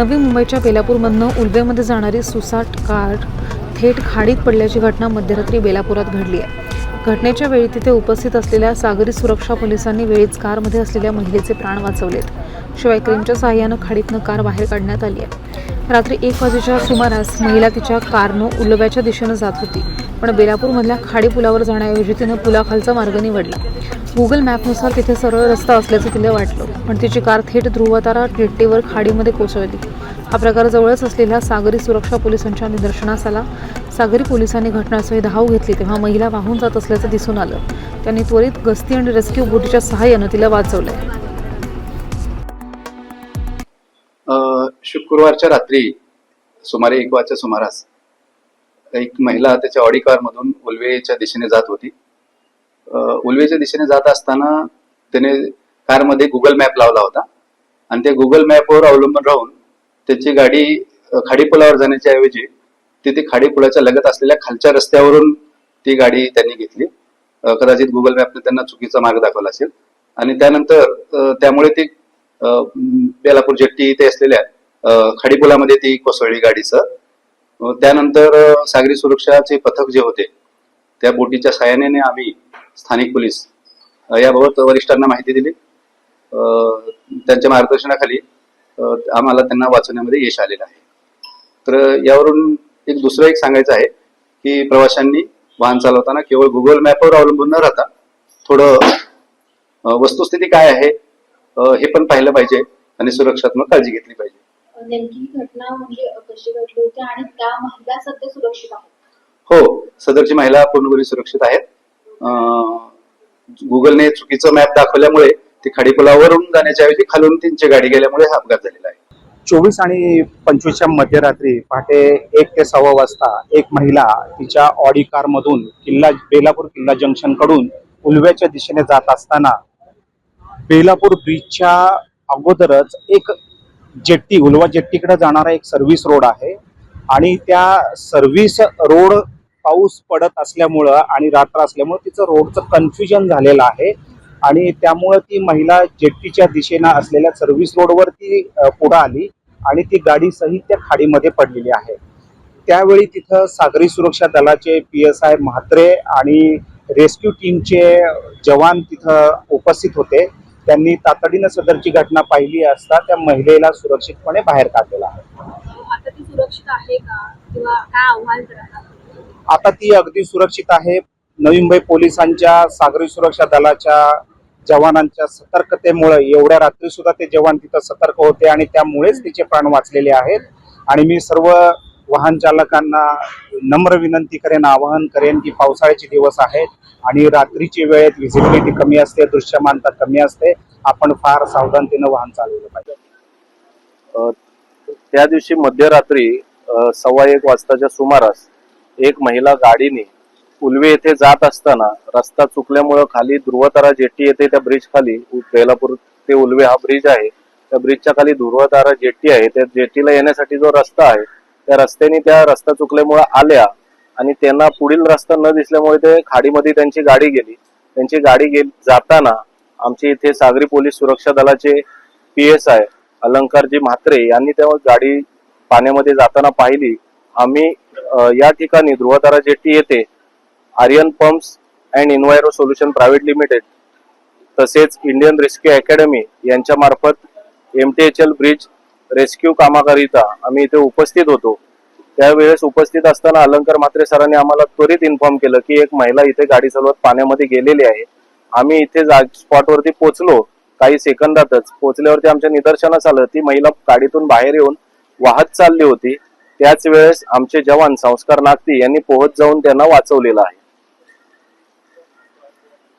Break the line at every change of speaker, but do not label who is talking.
नवी मुंबईच्या बेलापूरमधनं उलवेमध्ये जाणारी सुसाट कार थेट खाडीत पडल्याची घटना मध्यरात्री बेलापुरात घडली आहे. घटनेच्या वेळी तिथे उपस्थित असलेल्या सागरी सुरक्षा पोलिसांनी वेळीच कारमध्ये असलेल्या महिलेचे प्राण वाचवलेत. शिवाय क्रीमच्या सहाय्यानं खाडीतनं कार बाहेर काढण्यात आली आहे. रात्री एक वाजेच्या सुमारास महिला तिच्या कारनं उलव्याच्या दिशेनं जात होती पण बेलापूरमधल्या खाडी पुलावर जाण्याऐवजी तिनं पुलाखालचा मार्ग निवडला. गुगल मॅपनुसार तिथे सरळ रस्ता असल्याचं तिला वाटलं. पण तिची कार थेट ध्रुवतारा जेट्टीवर खाडीमध्ये कोसळली. हा प्रकार जवळच असलेल्या सागरी सुरक्षा पोलिसांच्या निदर्शनास आला सागरी पोलिसांनी घटनास्थळी धाव घेतली तेव्हा महिला वाहून जात असल्याचं दिसून आलं. त्यांनी त्वरित गस्ती आणि रेस्क्यू बोटीच्या सहाय्यानं तिला वाचवलंय.
शुक्रवारच्या रात्री सुमारे एक वाजच्या सुमारास एक महिला त्याच्या ऑडी कारमधून उलवेच्या दिशेने जात होती. उलवेच्या दिशेने जात असताना त्याने कारमध्ये गुगल मॅप लावला होता. आणि त्या गुगल मॅपवर अवलंबून राहून त्याची गाडी खाडीपुलावर जाण्याच्या ऐवजी तिथे खाडीपुलाच्या लगत असलेल्या खालच्या रस्त्यावरून ती गाडी त्यांनी घेतली. कदाचित गुगल मॅपने त्यांना चुकीचा मार्ग दाखवला असेल. आणि त्यानंतर त्यामुळे ती बेलापूर जेट्टी इथे असलेल्या खाडीपुलामध्ये ती कोसळली गाडीसह त्यानंतर सागरी सुरक्षाचे पथक जे होते त्या बोटीच्या सहाय्याने आम्ही स्थानिक पोलीस याबाबत वरिष्ठांना माहिती दिली. त्यांच्या मार्गदर्शनाखाली आम्हाला त्यांना वाचवण्यामध्ये यश आलेलं आहे. तर यावरून एक दुसरं एक सांगायचं आहे की प्रवाशांनी वाहन चालवताना केवळ गुगल मॅपवर अवलंबून न राहता थोडं वस्तुस्थिती काय आहे हे पण पाहिलं पाहिजे आणि सुरक्षात्मक काळजी घेतली पाहिजे.
ही घटना म्हणजे कशी घडली होती आणि त्या महिला सध्या सुरक्षित आहेत?
हो सदरची महिला पूर्णपणे सुरक्षित आहेत. गुगलने चुकीचं मॅप दाखवल्यामुळे ती खाडीपुलावरून जाण्याच्या ऐवजी खालून त्यांची गाडी गेल्यामुळे हा अपघात झालेला आहे.
चोवीस आणि पंचवीसच्या मध्यरात्री पहाटे एक ते सव्वा वाजता एक महिला तिच्या ऑडी कारमधून किल्ला बेलापूर किल्ला जंक्शनकडून उलव्याच्या दिशेने जात असताना बेलापूर ब्रिजच्या अगोदरच एक जेट्टी उलवा जेट्टीकडे जाणारा एक सर्व्हिस रोड आहे आणि त्या सर्व्हिस रोड पाऊस पडत असल्यामुळं आणि रात्र असल्यामुळं तिचं रोडचं कन्फ्युजन झालेलं आहे. आणि त्यामुळं ती महिला जेट्टीच्या दिशेनं असलेल्या सर्व्हिस रोडवरती पुढं आली आणि ती गाडी सहित त्या खाडीमध्ये पडलेली आहे. त्यावेळी तिथं सागरी सुरक्षा दलाचे पी एस आय म्हात्रे आणि रेस्क्यू टीमचे जवान तिथं उपस्थित होते. त्यांनी तातडीनं सदरची घटना पाहिली असता त्या महिलेला सुरक्षितपणे बाहेर काढलेला आहे.
आता ती
अगदी सुरक्षित आहे. नवी मुंबई पोलिसांच्या सागरी सुरक्षा दलाच्या जवानांच्या सतर्कतेमुळे एवढ्या रात्री सुद्धा ते जवान तिथं सतर्क होते आणि त्यामुळेच तिचे प्राण वाचलेले आहेत. आणि मी सर्व वाहन चालकांना नम्र विनंती करेन आवाहन करेन की पावसाळ्याचे दिवस आहेत आणि रात्रीची वेळेत व्हिजिबिलिटी कमी असते दृश्यमानता कमी असते. आपण फार सावधानतेनं वाहन चालवलं पाहिजे.
त्या दिवशी मध्यरात्री सव्वा एक वाजताच्या सुमारास एक महिला गाडीने उलवे येथे जात असताना रस्ता चुकल्यामुळं खाली ध्रुवतारा जेट्टी येते त्या ब्रिज खाली उ- बेलापूर ते उलवे हा ब्रिज आहे. त्या ब्रिजच्या खाली ध्रुवतारा जेट्टी आहे. त्या जेट्टीला येण्यासाठी जो रस्ता आहे त्या रस्त्याने त्या रस्ता चुकल्यामुळे आल्या आणि त्यांना पुढील रस्ता न दिसल्यामुळे ते खाडीमध्ये त्यांची गाडी गेली. त्यांची गाडी गेली जाताना आमचे इथे सागरी पोलीस सुरक्षा दलाचे पी एस आय अलंकारजी म्हात्रे यांनी तेव्हा गाडी पाण्यामध्ये जाताना पाहिली. आम्ही या ठिकाणी ध्रुवतारा जेट्टी येथे Aryan pumps and enviro solution private limited तसेच इंडियन रेस्क्यू अकॅडमी यांच्या मार्फत M T H L bridge rescue कामाकरिता आम्ही इथे उपस्थित होतो. त्यावेळेस उपस्थित असताना अलंकार म्हात्रे सरांनी आम्हाला त्वरित इन्फॉर्म केलं की एक महिला इथे गाडी चालवत पाण्यामध्ये गेलेली आहे. आम्ही इथे स्पॉटवरती पोहोचलो काही सेकंदातच पोहोचल्यावरती आमच्या निदर्शनास आलं. ती महिला गाडीतून बाहेर येऊन वाहत चालली होती. त्याच वेळेस आमचे जवान संस्कार नागती यांनी पोहत जाऊन त्यांना वाचवलेलं आहे.